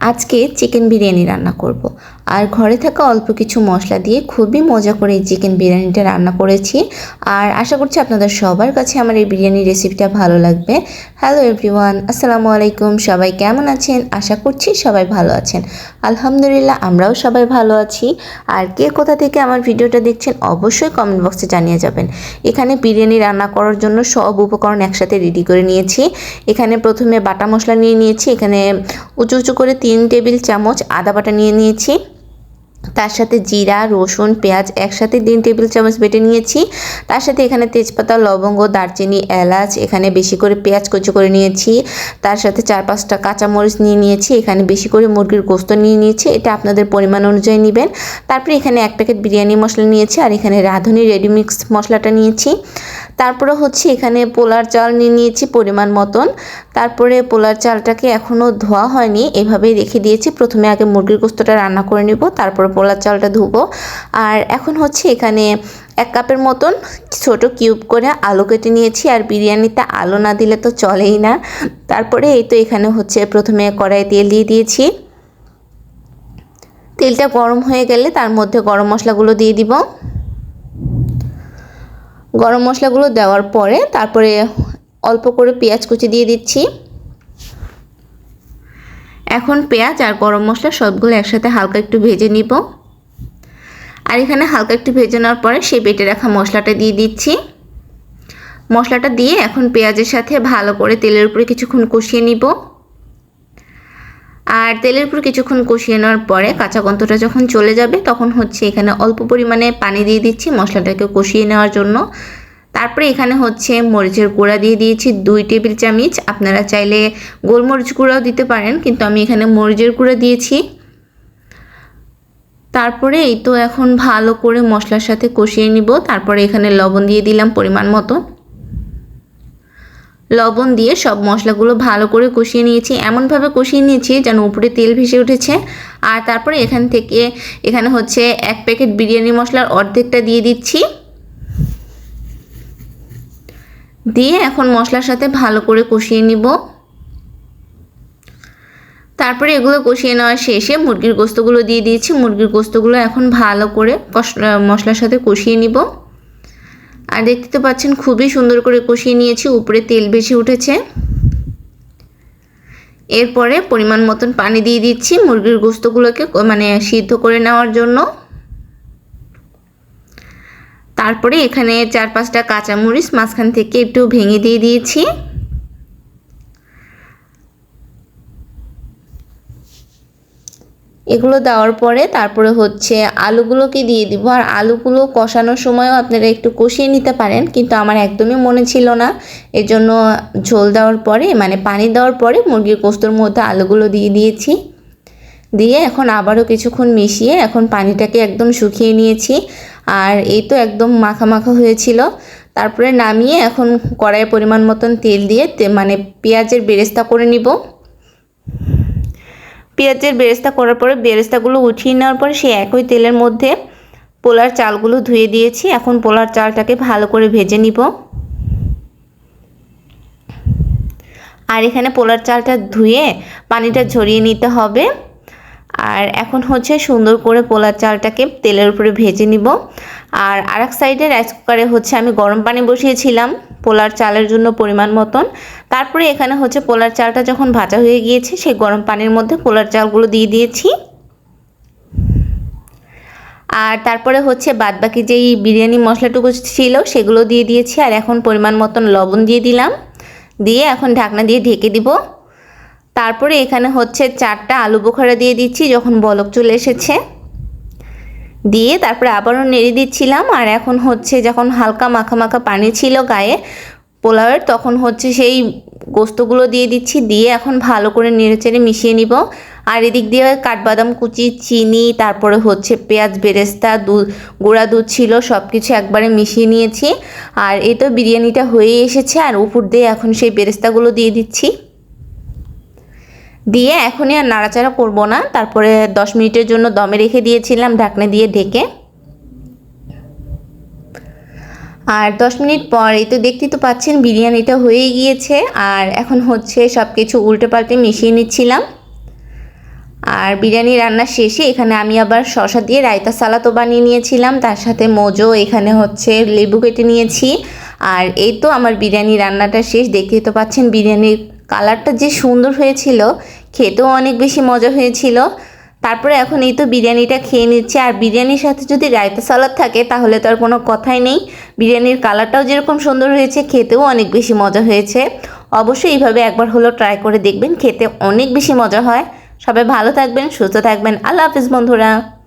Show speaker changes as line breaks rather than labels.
আজকে চিকেন বিরিয়ানি রান্না করব। আর ঘরে থাকা অল্প কিছু মশলা দিয়ে খুবই মজা করে এই চিকেন বিরিয়ানিটা রান্না করেছি। আর আশা করছি আপনাদের সবার কাছে আমার এই বিরিয়ানি রেসিপিটা ভালো লাগবে। হ্যালো এভরিওয়ান আসসালামু আলাইকুম। সবাই কেমন আছেন? আশা করছি সবাই ভালো আছেন। আলহামদুলিল্লাহ, আমরাও সবাই ভালো আছি। আর কে কোথা থেকে আমার ভিডিওটা দেখছেন, অবশ্যই কমেন্ট বক্সে জানিয়ে যাবেন। এখানে বিরিয়ানি রান্না করার জন্য সব উপকরণ একসাথে রেডি করে নিয়েছি। এখানে প্রথমে বাটা মশলা নিয়ে নিয়েছি। এখানে উঁচু উঁচু করে তিন টেবিল চামচ আদা বাটা নিয়ে নিয়েছি। তার সাথে জিরা, রসুন, পেঁয়াজ একসাথে তিন টেবিল চামচ বেটে নিয়েছি। তার সাথে এখানে তেজপাতা, লবঙ্গ, দারচিনি, এলাচ, এখানে বেশি করে পেঁয়াজ কুচি করে নিয়েছি। তার সাথে চার পাঁচটা কাঁচামরিচ নিয়ে নিয়েছি। এখানে বেশি করে মুরগির গোস্ত নিয়ে নিয়েছি। এটা আপনাদের পরিমাণ অনুযায়ী নেবেন। তারপরে এখানে এক প্যাকেট বিরিয়ানি মশলা নিয়েছি। আর এখানে রাঁধুনি রেডিমিক্স মশলাটা নিয়েছি। তারপরে হচ্ছে এখানে পোলার চাল নিয়ে নিয়েছি পরিমাণ মতন। তারপরে পোলার চালটাকে এখনও ধোয়া হয়নি, এভাবেই রেখে দিয়েছি। প্রথমে আগে মুরগির গোস্তটা রান্না করে নিব, তারপরে পোলার চালটা ধুবো। আর এখন হচ্ছে এখানে এক কাপের মতন ছোট কিউব করে আলু কেটে নিয়েছি, আর বিরিয়ানিতে আলু না দিলে তো চলেই না। তারপরে এই তো এখানে হচ্ছে প্রথমে কড়াই তেল দিয়ে দিয়েছি। তেলটা গরম হয়ে গেলে তার মধ্যে গরম মশলাগুলো দিয়ে দিব। গরম মশলাগুলো দেওয়ার পরে তারপরে অল্প করে পেঁয়াজ কুচি দিয়ে দিচ্ছি। এখন পেঁয়াজ আর গরম মশলা সবগুলো একসাথে হালকা একটু ভেজে নিব। আর এখানে হালকা একটু ভেজে নেওয়ার পরে সেই বেটে রাখা মশলাটা দিয়ে দিচ্ছি। মশলাটা দিয়ে এখন পেঁয়াজের সাথে ভালো করে তেলের উপরে কিছুক্ষণ কষিয়ে নিব। আর তেলের উপর কিছুক্ষণ কষিয়ে নেওয়ার পরে কাঁচা গন্ধটা যখন চলে যাবে, তখন হচ্ছে এখানে অল্প পরিমাণে পানি দিয়ে দিচ্ছি মশলাটাকে কষিয়ে নেওয়ার জন্য। তারপরে এখানে হচ্ছে মরিচের গুঁড়া দিয়ে দিয়েছি দুই টেবিল চামচ। আপনারা চাইলে গোলমরিচ গুঁড়াও দিতে পারেন, কিন্তু আমি এখানে মরিচের গুঁড়া দিয়েছি। তারপরে এই তো এখন ভালো করে মশলার সাথে কষিয়ে নিব। তারপরে এখানে লবণ দিয়ে দিলাম পরিমাণ মতো। লবণ দিয়ে সব মশলাগুলো ভালো করে কষিয়ে নিয়েছি। এমনভাবে কষিয়ে নিয়েছি যেন উপরে তেল ভেসে উঠেছে। আর তারপরে এখান থেকে এখানে হচ্ছে এক প্যাকেট বিরিয়ানি মশলার অর্ধেকটা দিয়ে দিচ্ছি। দিয়ে এখন মশলার সাথে ভালো করে কষিয়ে নিব। তারপরে এগুলো কষিয়ে নেওয়ার শেষে মুরগির গোস্তগুলো দিয়ে দিয়েছি। মুরগির গোস্তগুলো এখন ভালো করে মশলার সাথে কষিয়ে নিব। আর দেখতে তো পাচ্ছেন খুবই সুন্দর করে কষিয়ে নিয়েছি, উপরে তেল বেশি উঠেছে। এরপরে পরিমাণ মতন পানি দিয়ে দিচ্ছি মুরগির গোস্তগুলোকে মানে সিদ্ধ করে নেওয়ার জন্য। তারপরে এখানে চার পাঁচটা কাঁচামরিচ মাঝখান থেকে একটু ভেঙে দিয়ে দিয়েছি। এগুলো দেওয়ার পরে তারপরে হচ্ছে আলুগুলোকে দিয়ে দিব। আর আলুগুলো কষানোর সময়ও আপনারা একটু কষিয়ে নিতে পারেন, কিন্তু আমার একদমই মনে ছিল না। এর জন্য ঝোল দেওয়ার পরে মানে পানি দেওয়ার পরে মুরগির কোস্তর মধ্যে আলুগুলো দিয়ে দিয়েছি। দিয়ে এখন আবারও কিছুক্ষণ মিশিয়ে এখন পানিটাকে একদম শুকিয়ে নিয়েছি। আর এই তো একদম মাখা মাখা হয়েছিল। তারপরে নামিয়ে এখন কড়াইয়ের পরিমাণ মতন তেল দিয়ে মানে পেঁয়াজের বেরেস্তা করে নিব। পেঁয়াজের বেরেস্তা করার পরে বেরেস্তাগুলো উঠিয়ে নেওয়ার পরে সে একই তেলের মধ্যে পোলার চালগুলো ধুয়ে দিয়েছি। এখন পোলার চালটাকে ভালো করে ভেজে নিব। আর এখানে পোলার চালটা ধুয়ে পানিটা ঝরিয়ে নিতে হবে। আর এখন হচ্ছে সুন্দর করে পোলার চালটাকে তেলের উপরে ভেজে নিব। আর আরেক সাইডে রাইস কুকারে হচ্ছে আমি গরম পানি বসিয়েছিলাম পোলার চালের জন্য পরিমাণ মতন। তারপরে এখানে হচ্ছে পোলার চালটা যখন ভাজা হয়ে গিয়েছে সেই গরম পানির মধ্যে পোলার চালগুলো দিয়ে দিয়েছি। আর তারপরে হচ্ছে বাদবাকি যেই বিরিয়ানি মশলাটুকু ছিল সেগুলো দিয়ে দিয়েছি। আর এখন পরিমাণ মতন লবণ দিয়ে দিলাম। দিয়ে এখন ঢাকনা দিয়ে ঢেকে দিব। তারপরে এখানে হচ্ছে চারটা আলু বোখারা দিয়ে দিচ্ছি যখন বলক চলে এসেছে। দিয়ে তারপরে আবারও নেড়ে দিচ্ছিলাম আর এখন হচ্ছে যখন হালকা মাখা মাখা পানি ছিল গায়ে পোলাওয়ের, তখন হচ্ছে সেই গোস্তগুলো দিয়ে দিচ্ছি। দিয়ে এখন ভালো করে নেড়ে চেড়ে মিশিয়ে নিব। আর এদিক দিয়ে কাঠবাদাম কুচি, চিনি, তারপরে হচ্ছে পেঁয়াজ, বেরেস্তা দুধ গুঁড়া দুধ ছিল সব কিছু একবারে মিশিয়ে নিয়েছি। আর এই তো বিরিয়ানিটা হয়ে এসেছে। আর উপর দিয়ে এখন সেই বেরেস্তাগুলো দিয়ে দিচ্ছি। দিয়ে এখনই আর নাড়াচাড়া করব না। তারপরে দশ মিনিটের জন্য দমে রেখে দিয়েছিলাম ঢাকনা দিয়ে ঢেকে। আর দশ মিনিট পর, এই তো দেখতেই তো পাচ্ছেন বিরিয়ানিটা হয়ে গিয়েছে। আর এখন হচ্ছে সব কিছু উল্টে পাল্টে মিশিয়ে নিচ্ছিলাম। আর বিরিয়ানি রান্না শেষে এখানে আমি আবার শশা দিয়ে রায়তা সালাদও বানিয়ে নিয়েছিলাম। তার সাথে মোজো, এখানে হচ্ছে লেবু কেটে নিয়েছি। আর এই তো আমার বিরিয়ানি রান্নাটা শেষ। দেখতেই তো পাচ্ছেন বিরিয়ানির কালারটা যে সুন্দর হয়েছিল খেতেও অনেক বেশি মজা হয়েছিল। তারপরে এখন এই তো বিরিয়ানিটা খেয়ে নিচ্ছে। আর বিরিয়ানির সাথে যদি রায়তা সালাদ থাকে, তাহলে তো আর কোনো কথাই নেই। বিরিয়ানির কালারটাও যেরকম সুন্দর হয়েছে, খেতেও অনেক বেশি মজা হয়েছে। অবশ্যই এইভাবে একবার হলো ট্রাই করে দেখবেন, খেতে অনেক বেশি মজা হয়। সবাই ভালো থাকবেন, সুস্থ থাকবেন। আল্লাহ হাফিজ বন্ধুরা।